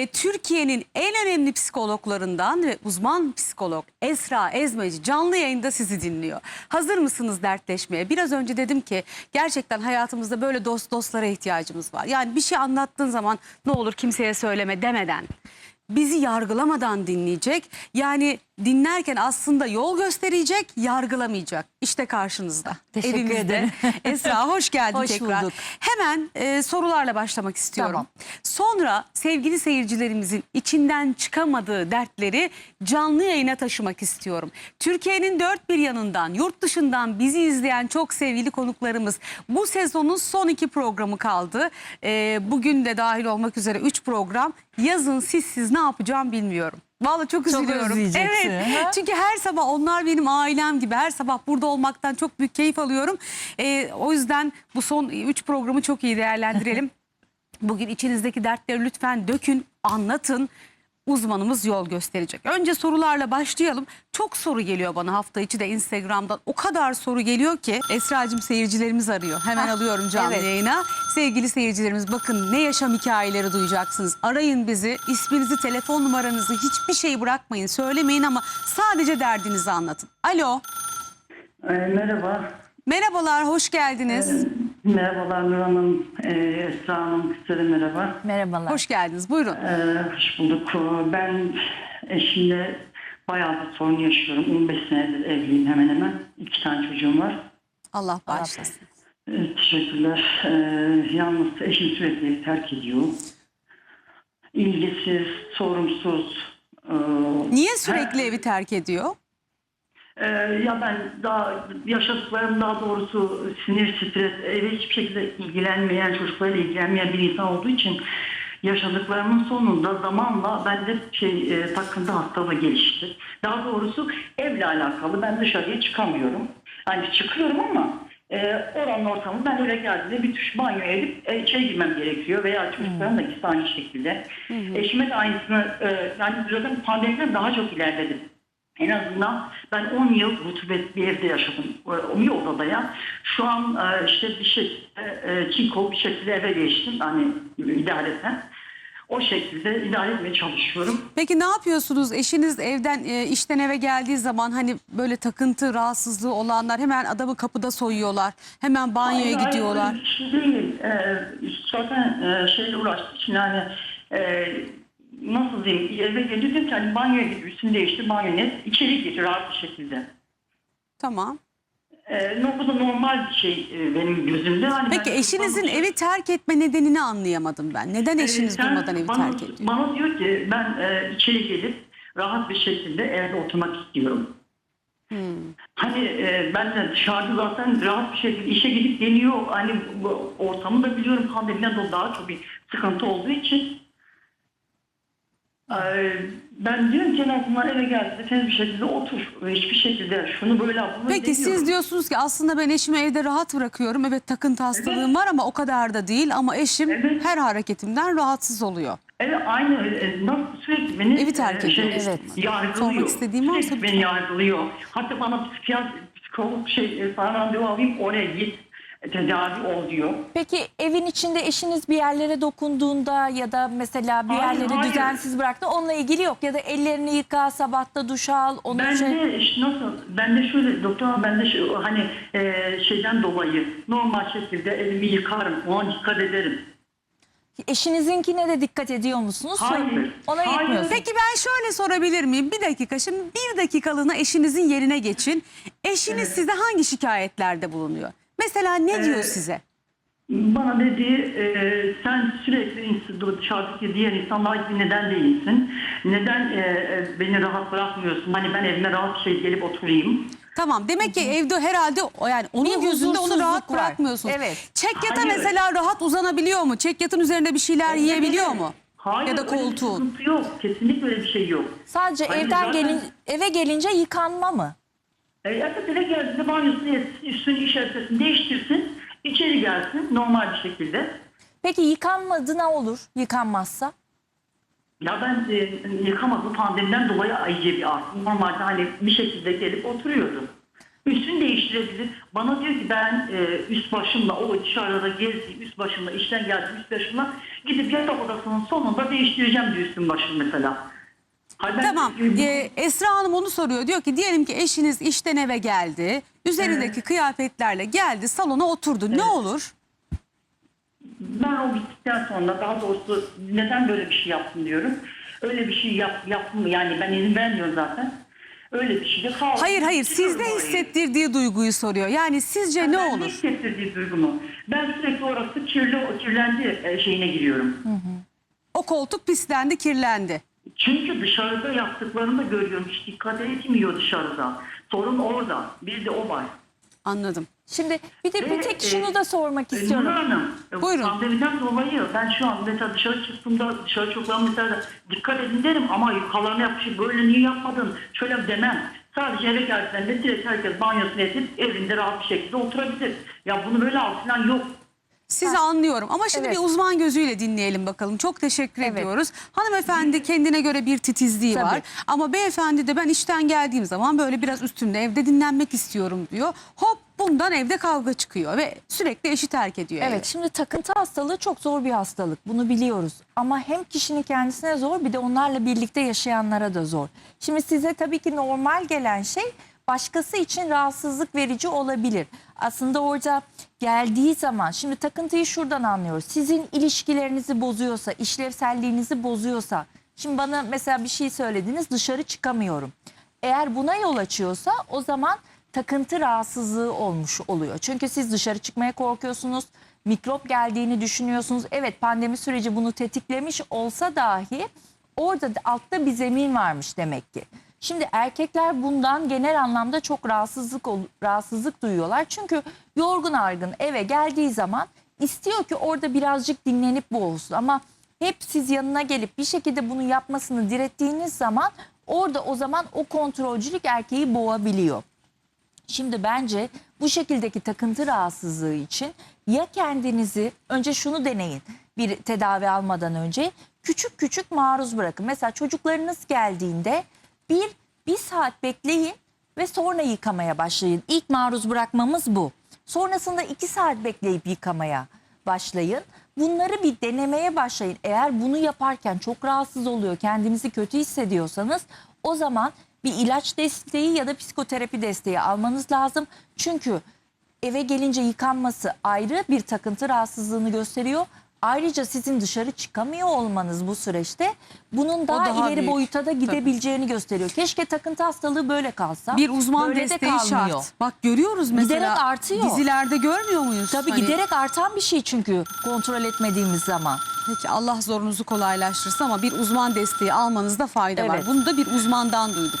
e, Türkiye'nin en önemli psikologlarından ve uzman psikolog Esra Ezmeci canlı yayında sizi dinliyor. Hazır mısınız dertleşmeye? Biraz önce dedim ki gerçekten hayatımızda böyle dost dostlara ihtiyacımız var. Yani bir şey anlattığın zaman ne olur kimseye söyleme demeden bizi yargılamadan dinleyecek. Yani dinlerken aslında yol gösterecek, yargılamayacak. İşte karşınızda. Teşekkür Evimizde. ederim. Esra hoş geldin Hoş tekrar. bulduk. Hemen e, sorularla başlamak istiyorum. Tamam. Sonra sevgili seyircilerimizin içinden çıkamadığı dertleri canlı yayına taşımak istiyorum. Türkiye'nin dört bir yanından, yurt dışından bizi izleyen çok sevgili konuklarımız. Bu sezonun son iki programı kaldı. E, bugün de dahil olmak üzere üç program. Yazın sizsiz ne yapacağım bilmiyorum. Vallahi çok üzülüyorum. özleyeceksin, Evet. ha? Çünkü her sabah onlar benim ailem gibi. Her sabah burada olmaktan çok büyük keyif alıyorum. Ee, o yüzden bu son üç programı çok iyi değerlendirelim. Bugün içinizdeki dertleri lütfen dökün, anlatın. Uzmanımız yol gösterecek. Önce sorularla başlayalım. Çok soru geliyor bana hafta içi de Instagram'dan. O kadar soru geliyor ki Esra'cığım seyircilerimiz arıyor. Hemen alıyorum canlı evet. yayına. Sevgili seyircilerimiz bakın ne yaşam hikayeleri duyacaksınız. Arayın bizi. isminizi, telefon numaranızı hiçbir şey bırakmayın. Söylemeyin ama sadece derdinizi anlatın. Alo. Ee, merhaba. Merhabalar, hoş geldiniz. Merhabalar Nur Hanım, ee, Esra Hanım, size de merhaba. Merhabalar. Hoş geldiniz. Buyurun. Ee, hoş bulduk. Ben eşimle bayağı bir sorun yaşıyorum. 15 senedir evliyim hemen hemen. İki tane çocuğum var. Allah bağışlasın. Ee, teşekkürler. Ee, yalnız eşim sürekli evi terk ediyor. İlgisiz, sorumsuz. Ee, Niye sürekli evi terk ediyor? Ee, ya ben daha yaşadıklarım daha doğrusu sinir, stres, eve hiçbir şekilde ilgilenmeyen, çocuklarla ilgilenmeyen bir insan olduğu için yaşadıklarımın sonunda zamanla bende şey e, takıntı hastalığı gelişti. Daha doğrusu evle alakalı ben dışarıya çıkamıyorum. Hani çıkıyorum ama e, oranın ortamı ben öyle geldiğinde bir tuş banyo edip e, içeri girmem gerekiyor veya çocuklarım da ikisi aynı şekilde. Eşime de aynısını e, yani zaten pandemiden daha çok ilerledim. En azından ben 10 yıl rutubet bir evde yaşadım. O bir odada ya. Şu an e, işte bir şekilde e, çinko bir şekilde eve geçtim. Hani idareten. O şekilde idare etmeye çalışıyorum. Peki ne yapıyorsunuz? Eşiniz evden e, işten eve geldiği zaman hani böyle takıntı rahatsızlığı olanlar hemen adamı kapıda soyuyorlar. Hemen banyoya Hayır, hayır, gidiyorlar. bir şey değil. E, zaten e, şeyle uğraştığı için yani e, nasıl diyeyim eve geliyor ki hani banyoya git üstünü değiştir banyo net içeri gir rahat bir şekilde. Tamam. E, no- bu da normal bir şey e, benim gözümde. Hani Peki ben- eşinizin evi terk etme nedenini anlayamadım ben. Neden eşiniz Ee, sen durmadan evi bana, terk ediyor? Bana diyor ki ben e, içeri gelip rahat bir şekilde evde oturmak istiyorum. Hmm. Hani e, ben de dışarıda zaten rahat bir şekilde işe gidip geliyor. Hani bu ortamı da biliyorum pandemiden dolayı daha çok bir sıkıntı olduğu için. Ben diyorum ki en azından eve geldiğinde temiz bir şekilde otur. Ve hiçbir şekilde şunu böyle bunu Peki siz diyorsunuz ki aslında ben eşimi evde rahat bırakıyorum. Evet takıntı hastalığım var ama o kadar da değil. Ama eşim Evet. her hareketimden rahatsız oluyor. Evet aynı e, nasıl sürekli beni Evi terk e, ediyor, evet. yargılıyor. Sormak istediğim sürekli oysa beni lütfen. yargılıyor. Hatta bana psikiyatr, psikolog şey e, sana randevu alayım oraya git tedavi ol diyor. Peki evin içinde eşiniz bir yerlere dokunduğunda ya da mesela bir Hayır, yerleri hayır. düzensiz bıraktı onunla ilgili yok. Ya da ellerini yıka, sabahta duş al, onu Ben şey... de işte nasıl ben de şöyle doktor ben de şu, hani e, şeyden dolayı normal şekilde elimi yıkarım ona dikkat ederim. Eşinizinkine de dikkat ediyor musunuz? Hayır, Ona hayır. Peki ben şöyle sorabilir miyim? Bir dakika şimdi bir dakikalığına eşinizin yerine geçin. Eşiniz size hangi şikayetlerde bulunuyor? Mesela ne diyor size? Bana dedi e, sen sürekli dışarıdaki diğer insanlar gibi neden değilsin? Neden e, e, beni rahat bırakmıyorsun? Hani ben evime rahat bir şey gelip oturayım. Tamam demek ki evde herhalde o- yani onun Bir gözünde onu rahat var. bırakmıyorsunuz. Evet. Çekyata Hayır. mesela rahat uzanabiliyor mu? Çekyatın üzerinde bir şeyler yiyebiliyor Evet. mu? Hayır ya da öyle bir koltuğun. sıkıntı yok. Kesinlikle öyle bir şey yok. Sadece Hayır, evden zaten- gelin eve gelince yıkanma mı? E, eve geldiğinde banyosunu üstünü işaretlesin, değiştirsin, içeri gelsin normal bir şekilde. Peki yıkanmadı ne olur yıkanmazsa? Ya ben e, yıkamadım pandemiden dolayı iyice bir arttı. Normalde hani bir şekilde gelip oturuyordum. Üstünü değiştirebilir. Bana diyor ki ben e, üst başımla o dışarıda gezdiğim üst başımla işten geldiğim üst başımla gidip yatak odasının sonunda değiştireceğim diyor üstün başını mesela. Hayır, ben- Tamam. Ee, Esra Hanım onu soruyor. Diyor ki diyelim ki eşiniz işten eve geldi. Üzerindeki kıyafetlerle geldi salona oturdu. Ne olur? Ben o bittikten sonra daha doğrusu neden böyle bir şey yaptın diyorum. Öyle bir şey yap, yaptım yani ben izin vermiyorum zaten. Öyle bir şey de kaldı. Hayır hayır sizde hissettirdiği duyguyu soruyor. Yani sizce ne Ben olur? hissettirdiği duygumu. Ben sürekli orası kirli, kirlendi e, şeyine giriyorum. O koltuk pislendi, kirlendi. Çünkü dışarıda yaptıklarını da görüyorum. Hiç dikkat etmiyor dışarıda. Sorun orada. Bir de o var. Anladım. Şimdi bir de bir Ve, tek e, şunu da sormak istiyorum. Nur Hanım, e, Buyurun. pandemiden dolayı ben şu an mesela dışarı çıktığımda dışarı çoklarım mesela dikkat edin derim ama yukarılarına yapmışım böyle niye yapmadın şöyle demem. Sadece eve geldiğinde direkt herkes banyosunu edip evinde rahat bir şekilde oturabilir. Ya bunu böyle al falan yok. Sizi anlıyorum ama şimdi Evet. bir uzman gözüyle dinleyelim bakalım. Çok teşekkür Evet. ediyoruz. Hanımefendi kendine göre bir titizliği Tabii. var. Ama beyefendi de ben işten geldiğim zaman böyle biraz üstümde evde dinlenmek istiyorum diyor. Hop bundan evde kavga çıkıyor ve sürekli eşi terk ediyor. evi. Evet şimdi takıntı hastalığı çok zor bir hastalık bunu biliyoruz. Ama hem kişinin kendisine zor bir de onlarla birlikte yaşayanlara da zor. Şimdi size tabii ki normal gelen şey başkası için rahatsızlık verici olabilir. Aslında orada geldiği zaman şimdi takıntıyı şuradan anlıyoruz. Sizin ilişkilerinizi bozuyorsa, işlevselliğinizi bozuyorsa. Şimdi bana mesela bir şey söylediniz dışarı çıkamıyorum. Eğer buna yol açıyorsa o zaman takıntı rahatsızlığı olmuş oluyor. Çünkü siz dışarı çıkmaya korkuyorsunuz. Mikrop geldiğini düşünüyorsunuz. Evet pandemi süreci bunu tetiklemiş olsa dahi orada da altta bir zemin varmış demek ki. Şimdi erkekler bundan genel anlamda çok rahatsızlık rahatsızlık duyuyorlar. Çünkü yorgun argın eve geldiği zaman istiyor ki orada birazcık dinlenip bu olsun. Ama hep siz yanına gelip bir şekilde bunu yapmasını direttiğiniz zaman orada o zaman o kontrolcülük erkeği boğabiliyor. Şimdi bence bu şekildeki takıntı rahatsızlığı için ya kendinizi önce şunu deneyin bir tedavi almadan önce küçük küçük maruz bırakın. Mesela çocuklarınız geldiğinde bir, bir saat bekleyin ve sonra yıkamaya başlayın. İlk maruz bırakmamız bu. Sonrasında iki saat bekleyip yıkamaya başlayın. Bunları bir denemeye başlayın. Eğer bunu yaparken çok rahatsız oluyor, kendinizi kötü hissediyorsanız o zaman bir ilaç desteği ya da psikoterapi desteği almanız lazım. Çünkü eve gelince yıkanması ayrı bir takıntı rahatsızlığını gösteriyor. Ayrıca sizin dışarı çıkamıyor olmanız bu süreçte bunun daha, daha ileri büyük. boyuta da gidebileceğini gösteriyor. Keşke takıntı hastalığı böyle kalsa. Bir uzman böyle de desteği kalmıyor. şart. Bak görüyoruz mesela. Giderek artıyor. Dizilerde görmüyor muyuz? Tabii Hani- giderek artan bir şey çünkü kontrol etmediğimiz zaman. Peki Allah zorunuzu kolaylaştırsın ama bir uzman desteği almanızda fayda var. Evet. Bunu da bir uzmandan duyduk.